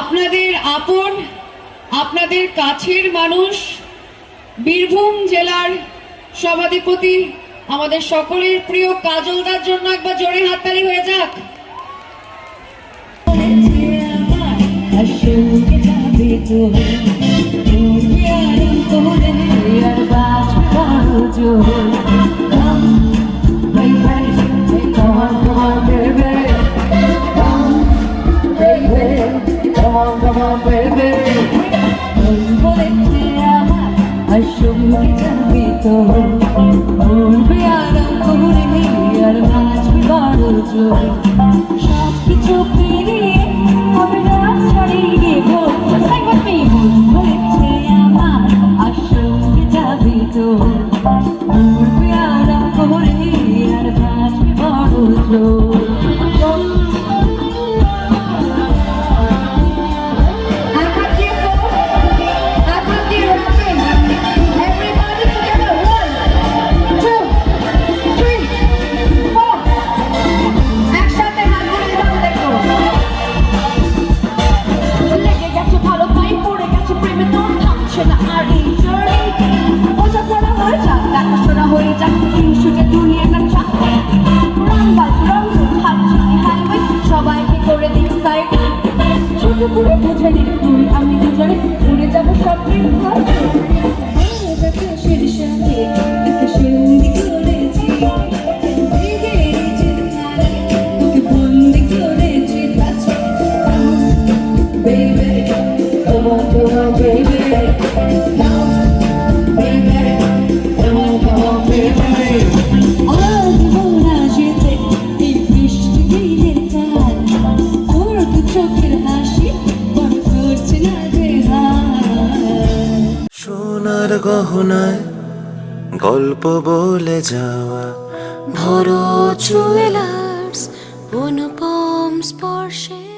আপনাদের আপন, আপনাদের কাছের মানুষ, বীরভূম জেলার সভাধিপতি, আমাদের সকলের প্রিয় কাজলদার জন্য একবার জোরে হাততালি হয়ে যাক। সঙ্গে যাবি তো বলবে আরাম করে আর নাচবি বড় জোর সব কিছু করে দিক সাইড ছোট করে বুঝে নে তুই আমি দুজনে উড়ে যাব স্বপ্নের ঘর সোনার গহনায় গল্প বলে যাওয়া। ভরো জুয়েলার্স অনুপম স্পর্শে।